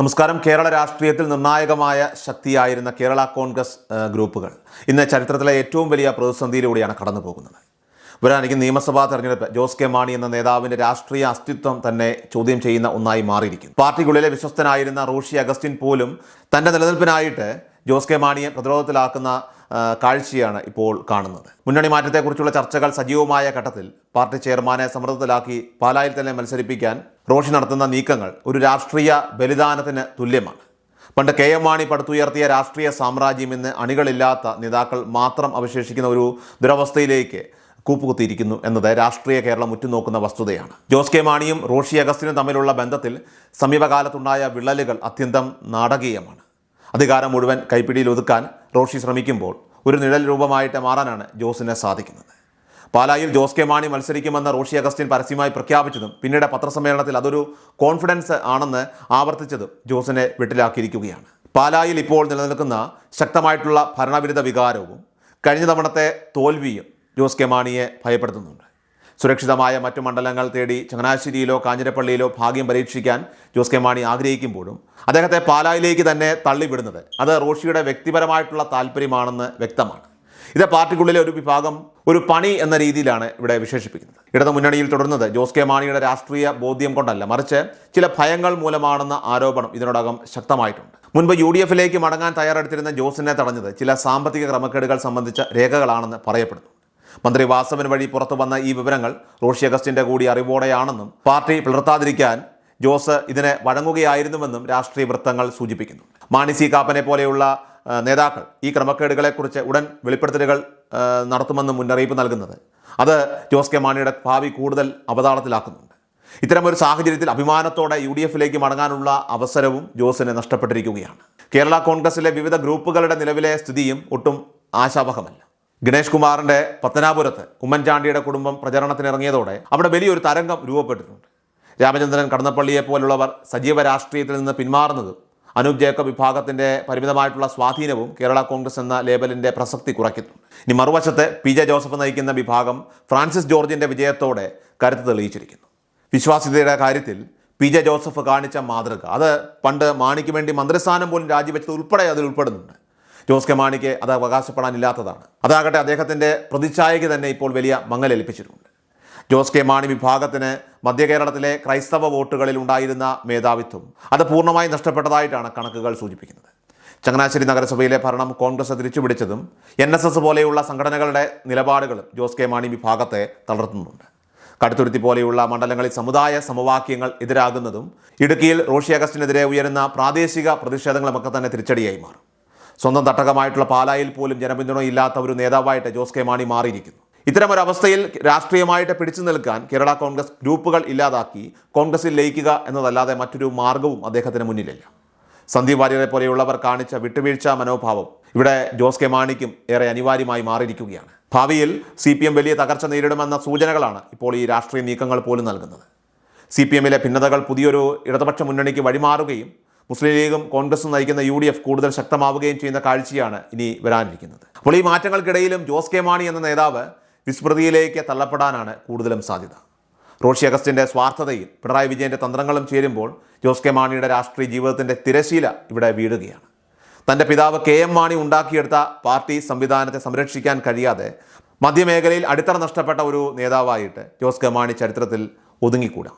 നമസ്കാരം. കേരള രാഷ്ട്രീയത്തിൽ നിർണായകമായ ശക്തിയായിരുന്ന കേരള കോൺഗ്രസ് ഗ്രൂപ്പുകൾ ഇന്ന് ചരിത്രത്തിലെ ഏറ്റവും വലിയ പ്രതിസന്ധിയിലൂടെയാണ് കടന്നു പോകുന്നത് വരാനിക്ക് നിയമസഭാ തെരഞ്ഞെടുപ്പ് ജോസ് കെ മാണി എന്ന നേതാവിന്റെ രാഷ്ട്രീയ അസ്തിത്വം തന്നെ ചോദ്യം ചെയ്യുന്ന ഒന്നായി മാറിയിരിക്കുന്നു. പാർട്ടിക്കുള്ളിലെ വിശ്വസ്തനായിരുന്ന റോഷി അഗസ്റ്റിൻ പോലും തന്റെ നിലനിൽപ്പിനായിട്ട് ജോസ് കെ മാണിയെ പ്രതിരോധത്തിലാക്കുന്ന കാഴ്ചയാണ് ഇപ്പോൾ കാണുന്നത്. മുന്നണി മാറ്റത്തെക്കുറിച്ചുള്ള ചർച്ചകൾ സജീവമായ ഘട്ടത്തിൽ പാർട്ടി ചെയർമാനെ സമ്മർദ്ദത്തിലാക്കി പാലായിൽ തന്നെ മത്സരിപ്പിക്കാൻ റോഷി നടത്തുന്ന നീക്കങ്ങൾ ഒരു രാഷ്ട്രീയ ബലിദാനത്തിന് തുല്യമാണ്. പണ്ട് കെ എം മാണി പടുത്തുയർത്തിയ രാഷ്ട്രീയ സാമ്രാജ്യം ഇന്ന് അണികളില്ലാത്ത നേതാക്കൾ മാത്രം അവശേഷിക്കുന്ന ഒരു ദുരവസ്ഥയിലേക്ക് കൂപ്പുകുത്തിയിരിക്കുന്നു എന്നത് രാഷ്ട്രീയ കേരളം ഉറ്റുനോക്കുന്ന വസ്തുതയാണ്. ജോസ് കെ മാണിയും റോഷി അഗസ്റ്റിനും തമ്മിലുള്ള ബന്ധത്തിൽ സമീപകാലത്തുണ്ടായ വിള്ളലുകൾ അത്യന്തം നാടകീയമാണ്. അധികാരം മുഴുവൻ കൈപ്പിടിയിൽ ഒതുക്കാൻ റോഷി ശ്രമിക്കുമ്പോൾ ഒരു നിഴൽ രൂപമായിട്ട് മാറാനാണ് ജോസിന് സാധിക്കുന്നത്. പാലായിൽ ജോസ് കെ മാണി മത്സരിക്കുമെന്ന് റോഷി അഗസ്റ്റിൻ പരസ്യമായി പ്രഖ്യാപിച്ചതും പിന്നീട് പത്രസമ്മേളനത്തിൽ അതൊരു കോൺഫിഡൻസ് ആണെന്ന് ആവർത്തിച്ചതും ജോസിനെ വെട്ടിലാക്കിയിരിക്കുകയാണ്. പാലായിൽ ഇപ്പോൾ നിലനിൽക്കുന്ന ശക്തമായിട്ടുള്ള ഭരണവിരുദ്ധ വികാരവും കഴിഞ്ഞ തവണത്തെ തോൽവിയും ജോസ് കെ മാണിയെ ഭയപ്പെടുത്തുന്നുണ്ട്. സുരക്ഷിതമായ മറ്റു മണ്ഡലങ്ങൾ തേടി ചങ്ങനാശ്ശേരിയിലോ കാഞ്ഞിരപ്പള്ളിയിലോ ഭാഗ്യം പരീക്ഷിക്കാൻ ജോസ് കെ മാണി ആഗ്രഹിക്കുമ്പോഴും അദ്ദേഹത്തെ പാലായിലേക്ക് തന്നെ തള്ളിവിടുന്നത് അത് റോഷിയുടെ വ്യക്തിപരമായിട്ടുള്ള താല്പര്യമാണെന്ന് വ്യക്തമാണ്. ഇത് പാർട്ടിക്കുള്ളിലെ ഒരു വിഭാഗം ഒരു പണി എന്ന രീതിയിലാണ് ഇവിടെ വിശേഷിപ്പിക്കുന്നത്. ഇടതു മുന്നണിയിൽ തുടരുന്നത് ജോസ് കെ മാണിയുടെ രാഷ്ട്രീയ ബോധ്യം കൊണ്ടല്ല മറിച്ച് ചില ഭയങ്ങൾ മൂലമാണെന്ന ആരോപണം ഇതിനോടകം ശക്തമായിട്ടുണ്ട്. മുൻപ് യു ഡി എഫിലേക്ക് മടങ്ങാൻ തയ്യാറെടുത്തിരുന്ന ജോസിനെ തടഞ്ഞത് ചില സാമ്പത്തിക ക്രമക്കേടുകൾ സംബന്ധിച്ച രേഖകളാണെന്ന് പറയപ്പെടുന്നു. മന്ത്രി വാസവൻ വഴി പുറത്തു വന്ന ഈ വിവരങ്ങൾ റോഷി അഗസ്റ്റിന്റെ കൂടി അറിവോടെയാണെന്നും പാർട്ടി പിളർത്താതിരിക്കാൻ ജോസ് ഇതിനെ വഴങ്ങുകയായിരുന്നുവെന്നും രാഷ്ട്രീയ വൃത്തങ്ങൾ സൂചിപ്പിക്കുന്നു. മാണി സി കാപ്പനെ പോലെയുള്ള നേതാക്കൾ ഈ ക്രമക്കേടുകളെക്കുറിച്ച് ഉടൻ വെളിപ്പെടുത്തലുകൾ നടത്തുമെന്ന് മുന്നറിയിപ്പ് നൽകുന്നത്. അത് ജോസ് കെ മാണിയുടെ ഭാവി കൂടുതൽ അവതാളത്തിലാക്കുന്നുണ്ട്. ഇത്തരമൊരു സാഹചര്യത്തിൽ അഭിമാനത്തോടെ യു ഡി എഫിലേക്ക് മടങ്ങാനുള്ള അവസരവും ജോസിന് നഷ്ടപ്പെട്ടിരിക്കുകയാണ്. കേരള കോൺഗ്രസിലെ വിവിധ ഗ്രൂപ്പുകളുടെ നിലവിലെ സ്ഥിതിയും ഒട്ടും ആശാവഹമല്ല. ഗണേഷ് കുമാറിന്റെ പത്തനാപുരത്ത് ഉമ്മൻചാണ്ടിയുടെ കുടുംബം പ്രചരണത്തിനിറങ്ങിയതോടെ അവിടെ വലിയൊരു തരംഗം രൂപപ്പെട്ടിട്ടുണ്ട്. രാമചന്ദ്രൻ കടന്നപ്പള്ളിയെ പോലുള്ളവർ സജീവ രാഷ്ട്രീയത്തിൽ നിന്ന് പിന്മാറുന്നതും അനൂപ് ജേക്കബ് വിഭാഗത്തിന്റെ പരിമിതമായിട്ടുള്ള സ്വാധീനവും കേരള കോൺഗ്രസ് എന്ന ലേബലിന്റെ പ്രസക്തി കുറയ്ക്കുന്നു. ഇനി മറുവശത്ത് പി ജെ ജോസഫ് നയിക്കുന്ന വിഭാഗം ഫ്രാൻസിസ് ജോർജിന്റെ വിജയത്തോടെ കരുത്ത് തെളിയിച്ചിരിക്കുന്നു. വിശ്വാസ്യതയുടെ കാര്യത്തിൽ പി ജെ ജോസഫ് കാണിച്ച മാതൃക അത് പണ്ട് മാണിക്ക് വേണ്ടി മന്ത്രിസ്ഥാനം പോലും രാജിവെച്ചത് ഉൾപ്പെടെ അതിൽ ഉൾപ്പെടുന്നുണ്ട്. ജോസ് കെ മാണിക്ക് അത് അവകാശപ്പെടാനില്ലാത്തതാണ്. അതാകട്ടെ അദ്ദേഹത്തിന്റെ പ്രതിച്ഛായയ്ക്ക് തന്നെ ഇപ്പോൾ വലിയ മങ്ങലേൽപ്പിച്ചിട്ടുണ്ട്. ജോസ് കെ മാണി വിഭാഗത്തിന് മധ്യ കേരളത്തിലെ ക്രൈസ്തവ വോട്ടുകളിൽ ഉണ്ടായിരുന്ന മേധാവിത്വം അത് പൂർണമായി നഷ്ടപ്പെട്ടതായിട്ടാണ് കണക്കുകൾ സൂചിപ്പിക്കുന്നത്. ചങ്ങനാശ്ശേരി നഗരസഭയിലെ ഭരണം കോൺഗ്രസ് തിരിച്ചുപിടിച്ചതും എൻ എസ് എസ് പോലെയുള്ള സംഘടനകളുടെ നിലപാടുകളും ജോസ് കെ മാണി വിഭാഗത്തെ തളർത്തുന്നുണ്ട്. കടുത്തുരുത്തി പോലെയുള്ള മണ്ഡലങ്ങളിൽ സമുദായ സമവാക്യങ്ങൾ എതിരാകുന്നതും ഇടുക്കിയിൽ റോഷി അഗസ്റ്റിനെതിരെ ഉയരുന്ന പ്രാദേശിക പ്രതിഷേധങ്ങളുമൊക്കെ തന്നെ തിരിച്ചടിയായി മാറും. സ്വന്തം തട്ടകമായിട്ടുള്ള പാലായിൽ പോലും ജനപിന്തുണയില്ലാത്ത ഒരു നേതാവായിട്ട് ജോസ് കെ മാണി മാറിയിരിക്കുന്നു. ഇത്തരമൊരവസ്ഥയിൽ രാഷ്ട്രീയമായിട്ട് പിടിച്ചു നിൽക്കാൻ കേരള കോൺഗ്രസ് ഗ്രൂപ്പുകൾ ഇല്ലാതാക്കി കോൺഗ്രസിൽ ലയിക്കുക എന്നതല്ലാതെ മറ്റൊരു മാർഗവും അദ്ദേഹത്തിന് മുന്നിലില്ല. സന്ദീപ് വാര്യരെ പോലെയുള്ളവർ കാണിച്ച വിട്ടുവീഴ്ച മനോഭാവം ഇവിടെ ജോസ് കെ മാണിക്കും ഏറെ അനിവാര്യമായി മാറിയിരിക്കുകയാണ്. ഭാവിയിൽ സി പി എം വലിയ തകർച്ച നേരിടുമെന്ന സൂചനകളാണ് ഇപ്പോൾ ഈ രാഷ്ട്രീയ നീക്കങ്ങൾ പോലും നൽകുന്നത്. സി പി എമ്മിലെ ഭിന്നതകൾ പുതിയൊരു ഇടതുപക്ഷ മുന്നണിക്ക് വഴിമാറുകയും മുസ്ലിം ലീഗും കോൺഗ്രസും നയിക്കുന്ന യു ഡി എഫ് കൂടുതൽ ശക്തമാവുകയും ചെയ്യുന്ന കാഴ്ചയാണ് ഇനി വരാനിരിക്കുന്നത്. അപ്പോൾ ഈ മാറ്റങ്ങൾക്കിടയിലും ജോസ് കെ മാണി എന്ന നേതാവ് വിസ്മൃതിയിലേക്ക് തള്ളപ്പെടാനാണ് കൂടുതലും സാധ്യത. റോഷി അഗസ്റ്റിന്റെ സ്വാർത്ഥതയും പിണറായി വിജയന്റെ തന്ത്രങ്ങളും ചേരുമ്പോൾ ജോസ് കെ മാണിയുടെ രാഷ്ട്രീയ ജീവിതത്തിന്റെ തിരശീല ഇവിടെ വീഴുകയാണ്. തന്റെ പിതാവ് കെ എം മാണി ഉണ്ടാക്കിയെടുത്ത പാർട്ടി സംവിധാനത്തെ സംരക്ഷിക്കാൻ കഴിയാതെ മധ്യമേഖലയിൽ അടിത്തറ നഷ്ടപ്പെട്ട ഒരു നേതാവായിട്ട് ജോസ് കെ മാണി ചരിത്രത്തിൽ ഒതുങ്ങിക്കൂടാം.